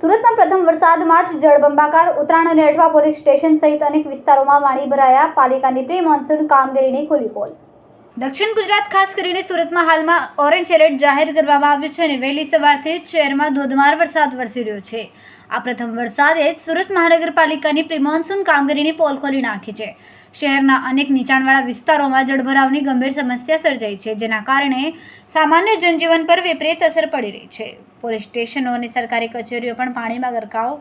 સુરતમાં પ્રથમ વરસાદમાં જ જળબંબાકાર ઉત્તરાયણ અને અઠવા પોલીસ સ્ટેશન સહિત અનેક વિસ્તારોમાં પાણી ભરાયા. પાલિકાની પ્રી મોન્સૂન કામગીરીની ખુલ્લી પોલ. દક્ષિણ ગુજરાત ખાસ કરીને સુરતમાં હાલમાં ઓરેન્જ એલર્ટ જાહેર કરવામાં આવ્યું છે અને વહેલી સવારથી જ શહેરમાં ધોધમાર વરસાદ વરસી રહ્યો છે. આ પ્રથમ વરસાદે સુરત મહાનગરપાલિકાની પ્રિમોન્સૂન કામગીરીની પોલ ખોલી નાખી છે. શહેરના અનેક નીચાણવાળા વિસ્તારોમાં જળભરાવની ગંભીર સમસ્યા સર્જાઈ છે, જેના કારણે સામાન્ય જનજીવન પર વિપરીત અસર પડી રહી છે. પોલીસ સ્ટેશનો અને સરકારી કચેરીઓ પણ પાણીમાં ગરકાવ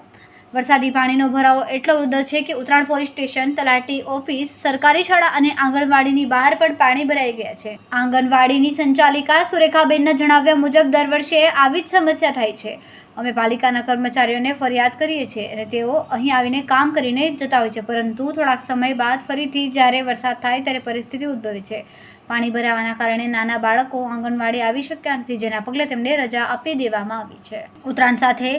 વરસાદી પાણીનો ભરાવો એટલો બધો છે કે ઉત્તરાયણ પોલીસ સ્ટેશન, તલાટી ઓફિસ, સરકારી શાળા અને આંગણવાડીની બહાર પણ પાણી ભરાઈ ગયા છે. આંગણવાડીની સંચાલિકા સુરેખાબેનના જણાવ્યા મુજબ દર વર્ષે આવી જ સમસ્યા થાય છે. અમે પાલિકાના કર્મચારીઓને ફરિયાદ કરીએ છીએ અને તેઓ અહીં આવીને કામ કરીને જતા હોય છે, પરંતુ થોડાક સમય બાદ ફરીથી જ્યારે વરસાદ થાય ત્યારે પરિસ્થિતિ ઉદ્ભવે છે. પાણી ભરાવાના કારણે નાના બાળકો આંગણવાડી આવી શક્યા નથી, જેના પગલે તેમને રજા આપી દેવામાં આવી છે. ઉત્તરાયણ સાથે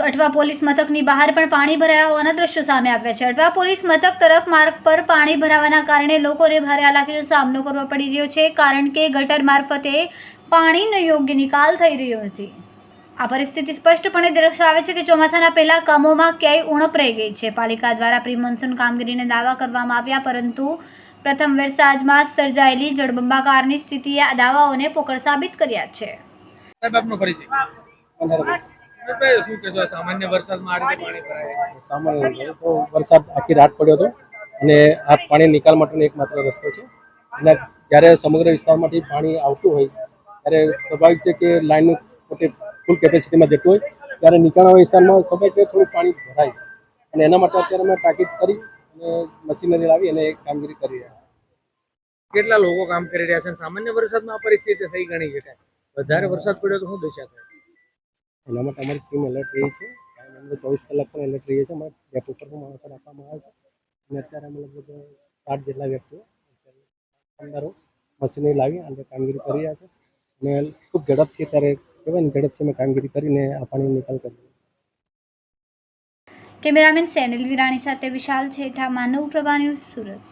અઠવા પોલીસ મથકની બહાર પણ પાણી ભરાયા હોવાના દ્રશ્યો સામે આવ્યા છે. અઠવા પોલીસ મથક તરફ માર્ગ પર પાણી ભરાવાના કારણે લોકોને ભારે હાલાકીનો સામનો કરવો પડી રહ્યો છે કારણ કે ગટર મારફતે પાણીનો યોગ્ય નિકાલ થઈ રહ્યો નથી. આ પરિસ્થિતિ સ્પષ્ટપણે દર્શાવે છે કે ચોમાસાના પહેલા કામોમાં ક્યાંય ઉણપ રહી ગઈ છે. પાલિકા દ્વારા પ્રી મોન્સૂન કામગીરીને દાવા કરવામાં આવ્યા પરંતુ પ્રથમ વરસાદમાં સર્જાયેલી જળબંબાકારની સ્થિતિએ આ દાવાઓને પોકળ સાબિત કર્યા છે. સાહેબ આપનો પરિચય. શું કહેશો? સામાન્ય વરસાદમાં આ પાણી ભરાય સામાન્ય તો વરસાદ આખી રાત પડ્યો હતો અને આ પાણી નિકાલ માટેનો એકમાત્ર રસ્તો છે. અને જ્યારે સમગ્ર વિસ્તારમાંથી પાણી આવતું હોય ત્યારે સ્વાભાવિક છે કે લાઈનનું પોતે ફૂલ કેપેસિટીમાં જતું હોય. ત્યારે નીચાણવાળા વિસ્તારમાં સ્વાભાવિક છે થોડું પાણી ભરાય. અને એના માટે અત્યારે અમે તાકીદ કરી અને મશીનરી લાવી અને કામગીરી કરી રહ્યા કેટલા લોકો કામ કરી રહ્યા છે? સામાન્ય વરસાદમાં પરિસ્થિતિ થઈ ગણી શકાય વધારે વરસાદ પડ્યો તો શું દશા થાય? એના માટે અમારી ટીમ એલર્ટ રહી છે. અમે ચોવીસ કલાક પણ એલર્ટ રહીએ છીએ અમારે ડેપો પર પણ માણસો રાખવામાં આવે છે. અને અત્યારે અમે લગભગ સાત જેટલા વ્યક્તિઓ અત્યારે કામદારો મશીનરી લાવી અને કામગીરી કરી રહ્યા છે. અને ખૂબ ઝડપથી અત્યારે કહેવાય ને ઝડપથી અમે કામગીરી કરીને આ પાણીનો નિકાલ કરીએ કેમેરામેન સેનિલ વિરાણી સાથે વિશાલ છેઠા માનવ પ્રભા ન્યૂઝ સુરત.